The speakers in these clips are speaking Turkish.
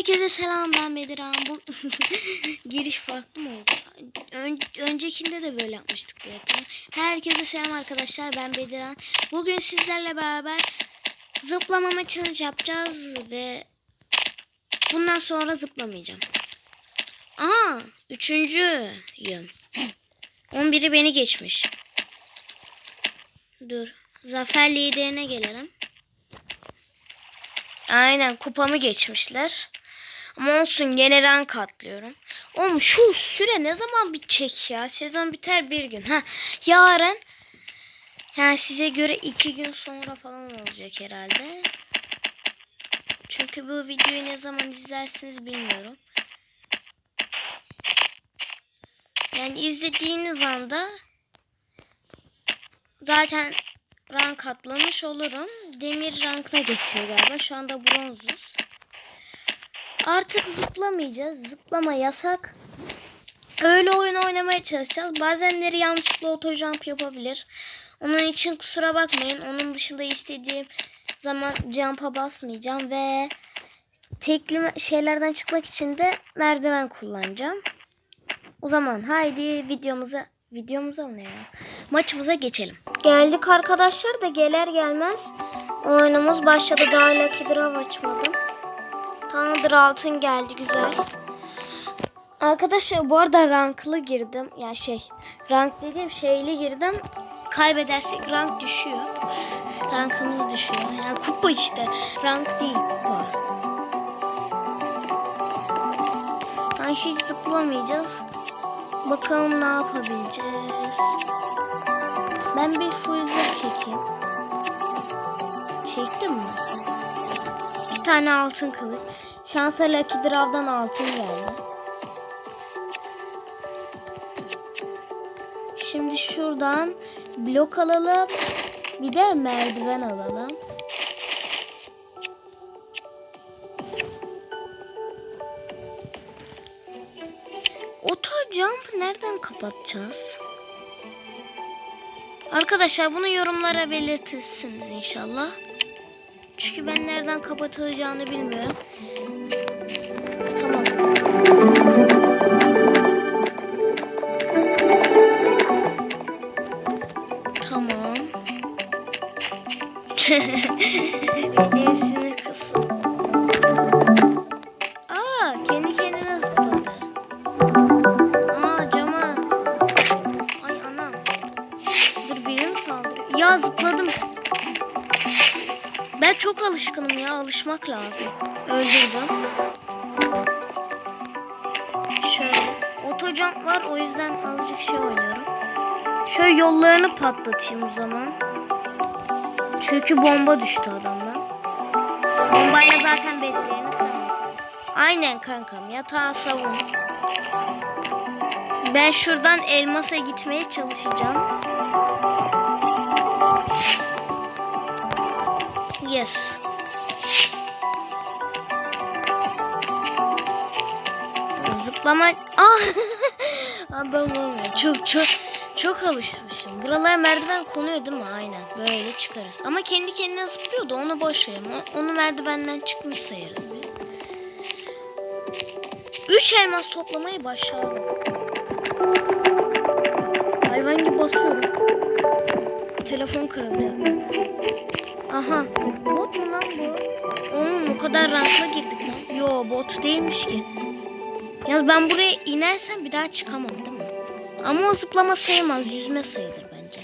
Herkese selam ben Bediran. Bu giriş farklı mı oldu? Ön- öncekinde de böyle yapmıştık diye. Herkese selam arkadaşlar ben Bediran. Bugün sizlerle beraber zıplamama challenge yapacağız ve bundan sonra zıplamayacağım. Aa, üçüncüyüm. 11'i beni geçmiş. Dur. Zafer liderine gelelim. Aynen kupamı geçmişler. Ama olsun gene rank atlıyorum. Oğlum şu süre ne zaman bitecek ya? Sezon biter bir gün. Ha yarın yani size göre iki gün sonra falan olacak herhalde. Çünkü bu videoyu ne zaman izlersiniz bilmiyorum. Yani izlediğiniz anda zaten rank atlamış olurum. Demir rankına geçiyor galiba. Şu anda bronzuz. Artık zıplamayacağız. Zıplama yasak. Öyle oyun oynamaya çalışacağız. Bazenleri yanlışlıkla otojump yapabilir. Onun için kusura bakmayın. Onun dışında istediğim zaman jump'a basmayacağım ve tekli şeylerden çıkmak için de merdiven kullanacağım. O zaman haydi videomuza videomuza ne ya? Maçımıza geçelim. Geldik arkadaşlar da gelir gelmez oyunumuz başladı. Daha Lucky Draw açmadım. Tanrıdır altın geldi güzel. Arkadaşlar bu arada ranklı girdim. Yani şey rank dediğim şeyli girdim. Kaybedersek rank düşüyor. Rankımız düşüyor. Yani kupa işte. Rank değil kupa. Yani hiç zıplamayacağız. Bakalım ne yapabileceğiz. Ben bir freezer çekeyim. Çektim mi? Tane altın kılıç. Şansa Lucky Draw'dan altın geldi. Şimdi şuradan blok alalım. Bir de merdiven alalım. Auto jump nereden kapatacağız? Arkadaşlar bunu yorumlara belirtirsiniz inşallah. Çünkü ben nereden kapatılacağını bilmiyorum. Tamam. Tamam. en Alışmak lazım. Öldürdüm. Şöyle. Otojump var. O yüzden azıcık şey oynuyorum. Şöyle yollarını patlatayım o zaman. Çünkü bomba düştü adamdan. Bombayla zaten bedlerini kıramam. Aynen kankam. Yatağa savun. Ben şuradan elmasa gitmeye çalışacağım. Yes. Zıplama... Ah! Abi olmuyor. Çok çok çok alışmışım. Buralara merdiven konuyor değil mi? Aynen. Böyle çıkarız. Ama kendi kendine zıplıyordu. Onu boş verin. O- Onu merdivenden çıkmış sayarız biz. Üç elmas toplamayı başardım. Hayvan gibi basıyorum. Telefon kırılacak. Aha. Bot mu lan bu? Oğlum o kadar rankla girdik lan. Yo bot değilmiş ki. Yalnız ben buraya inersem bir daha çıkamam değil mi? Ama o zıplama sayılmaz. Yüzme sayılır bence.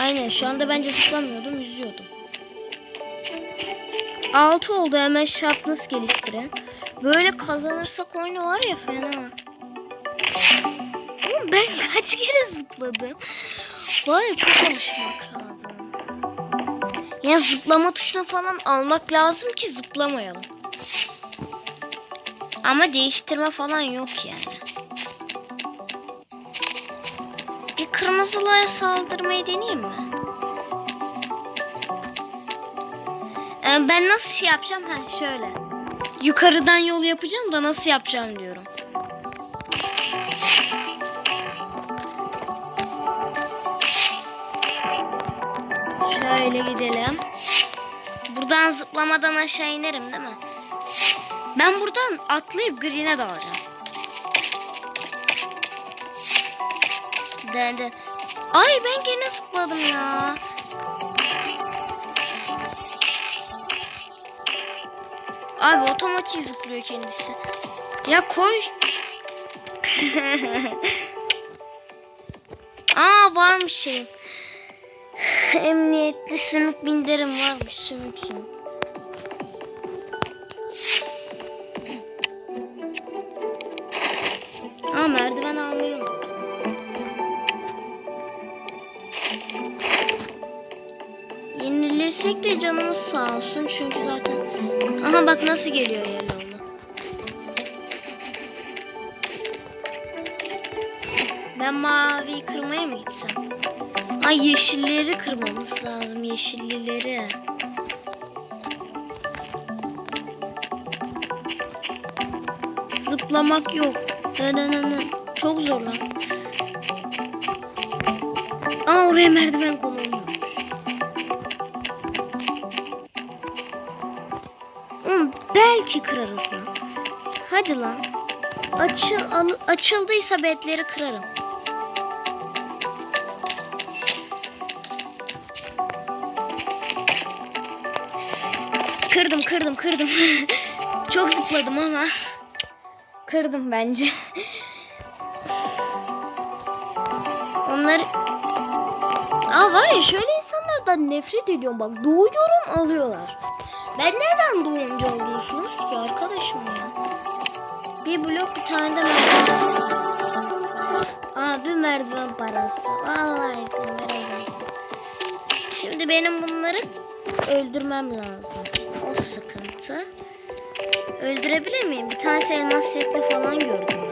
Aynen şu anda bence zıplamıyordum. Yüzüyordum. 6 oldu hemen sharpness geliştiren. Böyle kazanırsak oyunu var ya fena. Oğlum ben kaç kere zıpladım. Var ya çok alışmak lazım. Ya zıplama tuşuna falan almak lazım ki zıplamayalım. Ama değiştirme falan yok yani. Bir kırmızılara saldırmayı deneyeyim mi? Ee, ben nasıl şey yapacağım? Ha şöyle. Yukarıdan yol yapacağım da nasıl yapacağım diyorum. Şöyle gidelim. Buradan zıplamadan aşağı inerim değil mi? Ben buradan atlayıp green'e dalacağım. Dende. Ay ben gene zıpladım ya. Abi otomatik zıplıyor kendisi. Ya koy. Aa varmış şey. Emniyetli sümük binderim varmış sümük sümük. Yenilirsek de canımız sağ olsun çünkü zaten. Aha bak nasıl geliyor Yellow'la. Ben mavi kırmaya mı gitsem? Ay yeşilleri kırmamız lazım yeşillileri. Zıplamak yok. Çok zor lan. Aa oraya merdiven konulmuş. Belki kırarız lan. Hadi lan. Açıl, al- açıldıysa betleri kırarım. Kırdım kırdım kırdım. Çok zıpladım ama. Kırdım bence. Onlar... Aa var ya şöyle insanlardan nefret ediyorum bak. Doğuyorum alıyorlar. Ben neden doğunca ya? Bir blok bir tane de merdiven parası. Aa bir merdiven parası. Vallahi veremezsin. Şimdi benim bunları öldürmem lazım. O sıkıntı. Öldürebilir miyim? Bir tane elmas setli falan gördüm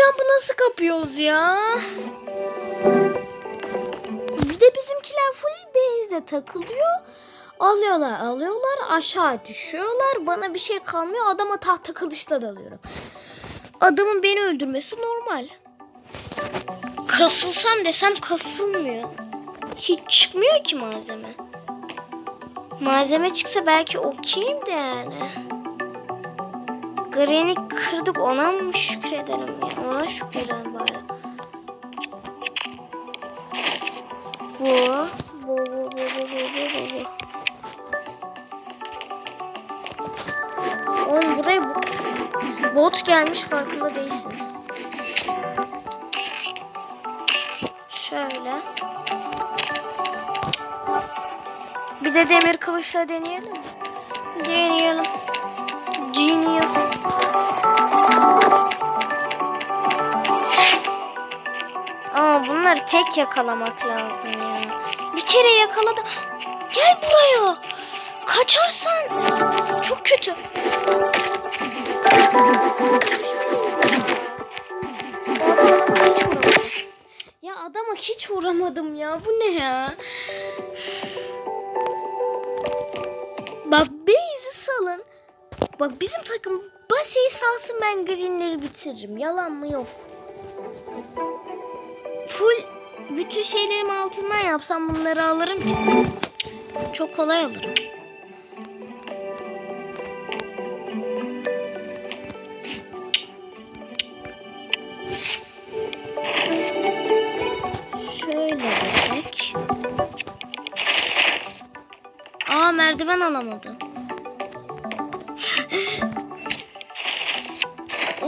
jump'ı nasıl kapıyoruz ya? Bir de bizimkiler full base'de takılıyor. Alıyorlar alıyorlar aşağı düşüyorlar. Bana bir şey kalmıyor. Adama tahta kılıçla dalıyorum. Adamın beni öldürmesi normal. Kasılsam desem kasılmıyor. Hiç çıkmıyor ki malzeme. Malzeme çıksa belki okeyim de yani. Granny kırdık ona mı şükredelim ya? Ona şükredelim bari. Bu. Bu bu bu bu bu bu bu. Oğlum buraya bot gelmiş farkında değilsiniz. Şöyle. Bir de demir kılıçla deneyelim? Deneyelim. Genius. Ama bunları tek yakalamak lazım ya. Bir kere yakaladı. Gel buraya. Kaçarsan çok kötü. Ya adama hiç vuramadım ya. Bu ne ya? Bak bizim takım Base'yi salsın ben greenleri bitiririm. Yalan mı yok. Full bütün şeylerimi altından yapsam bunları alırım ki. Çok kolay alırım. Şöyle desek. Aa merdiven alamadım.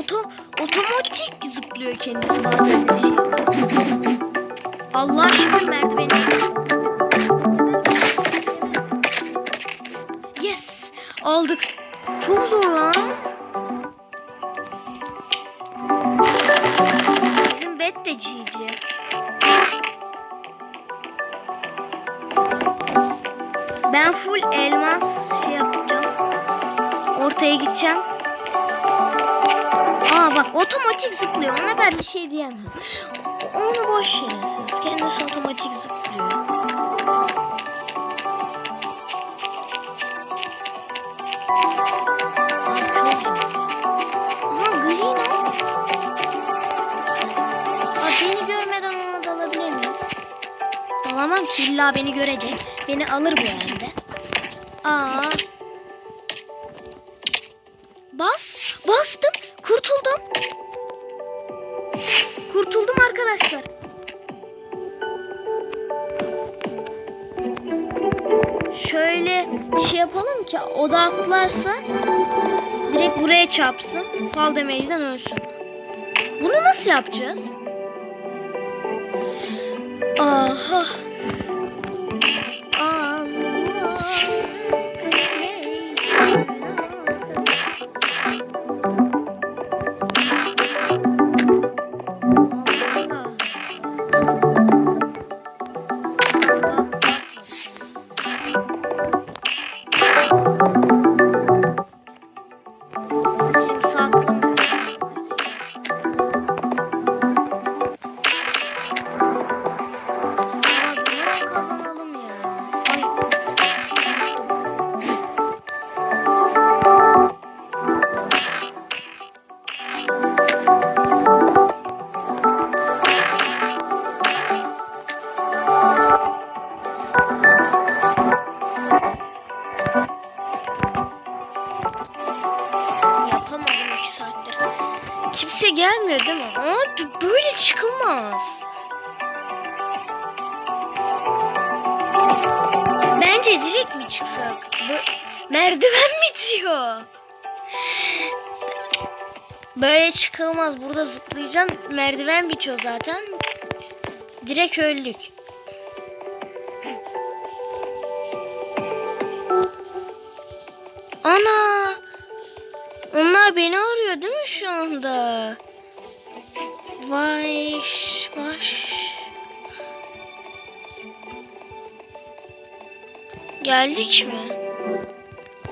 Oto otomatik zıplıyor kendisi bazen bir şey. Allah aşkına merdiveni. Yes! Aldık. Çok zor lan. Bizim bet de GG. Ben full elmas şey yapacağım. Ortaya gideceğim. Aa bak otomatik zıplıyor. Ona ben bir şey diyemem. Onu boş yere siz. Kendisi otomatik zıplıyor. Dalamam ki illa beni görecek. Beni alır bu yerde. Aa. Bas. Bas. Kurtuldum. Kurtuldum arkadaşlar. Şöyle şey yapalım ki o da atlarsa direkt buraya çarpsın. Fall damage'den ölsün. Bunu nasıl yapacağız? Aha. Çıkılmaz. Bence direkt mi çıksak? Bu- merdiven mi diyor? Böyle çıkılmaz. Burada zıplayacağım. Merdiven bitiyor zaten. Direkt öldük. Ana! Onlar beni arıyor değil mi şu anda? Vay vaş. Geldik mi?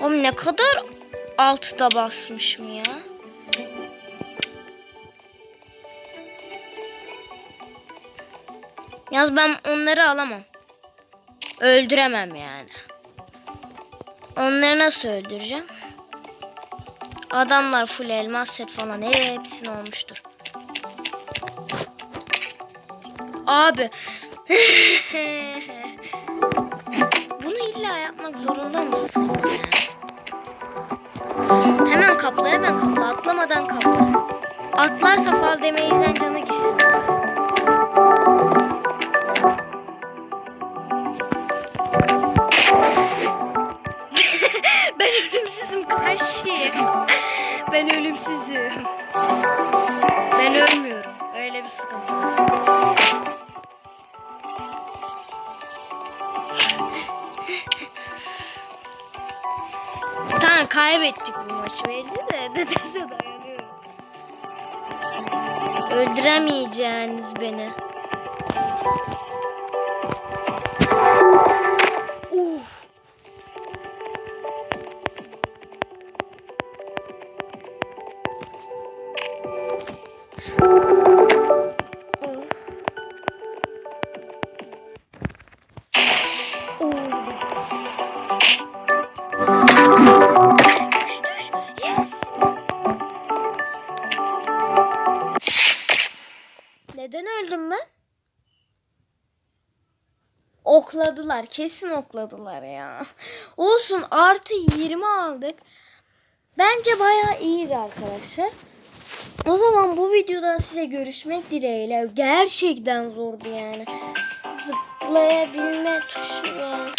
Oğlum ne kadar altıda basmışım ya. Yaz ben onları alamam. Öldüremem yani. Onları nasıl öldüreceğim? Adamlar full elmas set falan hepsini olmuştur. Abi. Bunu illa yapmak zorunda mısın? Hemen kapla hemen kapla atlamadan kapla. Atlarsa fal demeyizden canı gitsin. ben ölümsüzüm karşıyım. Ben ölümsüzüm. Ben ölmüyorum. Öyle bir sıkıntı kaybettik bu maçı belli de nedense dayanıyorum. Öldüremeyeceğiniz beni. Uf. Oh. Okladılar. Kesin okladılar ya. Olsun artı 20 aldık. Bence bayağı iyiydi arkadaşlar. O zaman bu videoda size görüşmek dileğiyle. Gerçekten zordu yani. Zıplayabilme tuşu yani.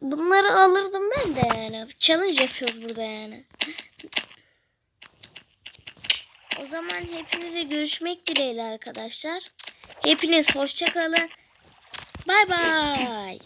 Bunları alırdım ben de yani. Challenge yapıyoruz burada yani. O zaman hepinize görüşmek dileğiyle arkadaşlar. Hepiniz hoşça Bye bye.